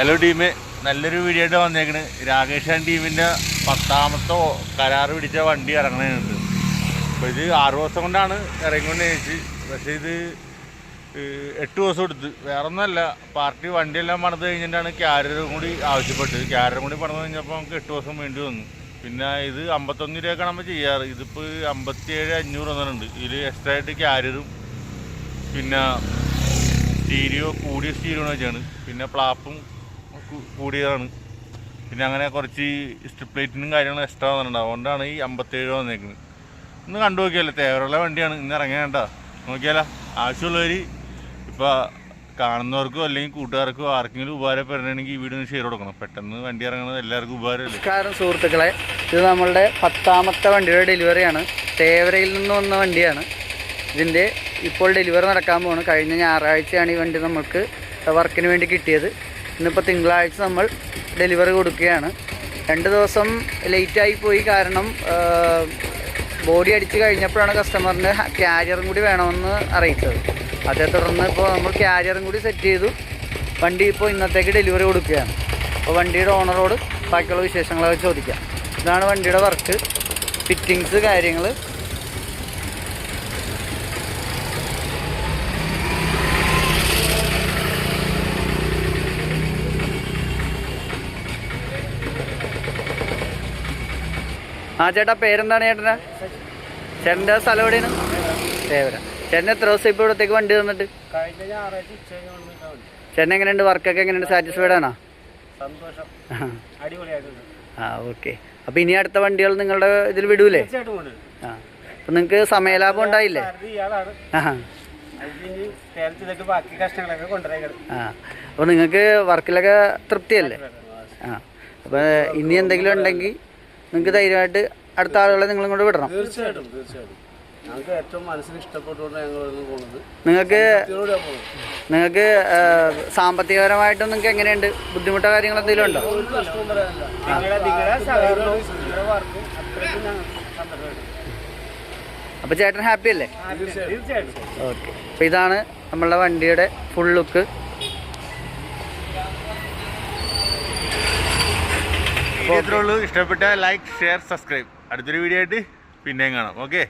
Hello team. നല്ലൊരു video ആയിട്ട് വന്നേക്കണ്. Rakesh and ടീമിന്റെ പത്താമത്തെ കരാർ പിടിച്ച വണ്ടി ഇറങ്ങണുണ്ട്. അപ്പോൾ ഇത് ആറ് ദിവസം കൊണ്ടാണ് ഇറങ്ങിക്കൊണ്ട് വെച്ച് പക്ഷേ ഇത് എട്ട് ദിവസം എടുത്ത്. വേറെ ഒന്നല്ല പാർട്ടി വണ്ടിയെല്ലാം പണിത് കഴിഞ്ഞിട്ടാണ് ക്യാരിയറും കൂടി ആവശ്യപ്പെട്ടത്. ക്യാരിയറും കൂടി പണിത് കഴിഞ്ഞപ്പോൾ നമുക്ക് എട്ട് ദിവസം വേണ്ടി വന്നു. പിന്നെ ഇത് അമ്പത്തൊന്ന് രൂപയൊക്കെയാണ് നമ്മൾ ചെയ്യാറ്. ഇതിപ്പോൾ അമ്പത്തിയേഴ് അഞ്ഞൂറ് വന്നിട്ടുണ്ട് ഇതിൽ എക്സ്ട്രാ ആയിട്ട് ക്യാരിയറും പിന്നെ സ്റ്റീരിയോ കൂടിയ സ്റ്റീരിയോ വെച്ചാണ്. പിന്നെ പ്ലാപ്പും കൂടിയതാണ്. പിന്നെ അങ്ങനെ കുറച്ച് സ്ട്രിപ്പ് ലൈറ്റിനും കാര്യങ്ങളും എക്സ്ട്രാ വന്നിട്ടുണ്ട്. അതുകൊണ്ടാണ് ഈ അമ്പത്തേഴ് വന്നേക്കുന്നത് ഇന്ന് കണ്ടു നോക്കിയാലോ തേവരുള്ള വണ്ടിയാണ്. ഇന്ന് ഇറങ്ങേണ്ട നോക്കിയാലോ ആവശ്യമുള്ളവർ ഇപ്പോൾ കാണുന്നവർക്കോ അല്ലെങ്കിൽ കൂട്ടുകാർക്കോ ആർക്കെങ്കിലും ഉപകാരപ്പെടണമെങ്കിൽ ഈ വീടിന് ഷെയർ കൊടുക്കണം. പെട്ടെന്ന് വണ്ടി ഇറങ്ങുന്നത് എല്ലാവർക്കും ഉപകാരമല്ലേ? കാരണം സുഹൃത്തുക്കളെ. ഇത് നമ്മളുടെ പത്താമത്തെ വണ്ടിയുടെ ഡെലിവറിയാണ് തേവരയിൽ നിന്ന് വന്ന വണ്ടിയാണ്. ഇതിന്റെ ഇപ്പോൾ ഡെലിവറി നടക്കാൻ പോവാണ് കഴിഞ്ഞ ഞായറാഴ്ചയാണ് ഈ വണ്ടി നമ്മൾക്ക് വർക്കിന് വേണ്ടി കിട്ടിയത്. ഇന്നിപ്പോൾ തിങ്കളാഴ്ച നമ്മൾ ഡെലിവറി കൊടുക്കുകയാണ്. രണ്ട് ദിവസം ലേറ്റായി പോയി കാരണം ബോഡി അടിച്ച് കഴിഞ്ഞപ്പോഴാണ് കസ്റ്റമറിന് ക്യാരിയറും കൂടി വേണമെന്ന് അറിയിച്ചത്. അതേ തുടർന്ന് ഇപ്പോൾ നമ്മൾ ക്യാരിയറും കൂടി സെറ്റ് ചെയ്തു. വണ്ടി ഇപ്പോൾ ഇന്നത്തേക്ക് ഡെലിവറി കൊടുക്കുകയാണ്. അപ്പോൾ വണ്ടിയുടെ ഓണറോട് ബാക്കിയുള്ള വിശേഷങ്ങളൊക്കെ ചോദിക്കാം. ഇതാണ് വണ്ടിയുടെ വർക്ക് ഫിറ്റിങ്സ് കാര്യങ്ങൾ ആ ചേട്ടാ പേരെന്താണ് ചേട്ടന്റെ ചേട്ടന്റെ സ്ഥലം എവിടെയാണ്? തേവര. ചേട്ടൻ എത്ര ദിവസം ഇപ്പോൾ ഇവിടത്തേക്ക് വണ്ടി തന്നിട്ട്. ചേട്ടൻ എങ്ങനെയുണ്ട്? വർക്കൊക്കെ എങ്ങനെയുണ്ട്? സാറ്റിസ്ഫൈഡ് ആണോ? ആ ഓക്കെ. അപ്പോൾ ഇനി അടുത്ത വണ്ടികൾ നിങ്ങളുടെ ഇതിൽ വിടൂലേ? ആ. അപ്പം നിങ്ങൾക്ക് സമയലാഭം ഉണ്ടായില്ലേ? നിങ്ങക്ക് ആ. അപ്പോൾ നിങ്ങൾക്ക് വർക്കിലൊക്കെ തൃപ്തിയല്ലേ? ആ. അപ്പോൾ ഇനി എന്തെങ്കിലും ഉണ്ടെങ്കിൽ നിങ്ങൾക്ക് ധൈര്യമായിട്ട് അടുത്ത ആളുകളെ നിങ്ങളും കൊണ്ട് വിടണം. തീർച്ചയായിട്ടും തീർച്ചയായിട്ടും. ഞങ്ങൾക്ക് ഏറ്റവും മനസ്സിന് ഇഷ്ടപ്പെട്ടുകൊണ്ട് ഞങ്ങൾ പോകുന്നത്. നിങ്ങൾക്ക് നിങ്ങൾക്ക് സാമ്പത്തികപരമായിട്ടും നിങ്ങൾക്ക് എങ്ങനെയുണ്ട്? ബുദ്ധിമുട്ടോ കാര്യങ്ങൾ എന്തെങ്കിലും ഉണ്ടോ? അപ്പൊ ചേട്ടൻ ഹാപ്പി അല്ലേ? ഓക്കെ. അപ്പൊ ഇതാണ് നമ്മളുടെ വണ്ടിയുടെ ഫുൾ ലുക്ക് ഇത്രേ ഉള്ളൂ. ലൈക്ക് ഷെയർ സബ്സ്ക്രൈബ് അടുത്തൊരു വീഡിയോ ആയിട്ട് പിന്നെയും കാണാം. ഓക്കെ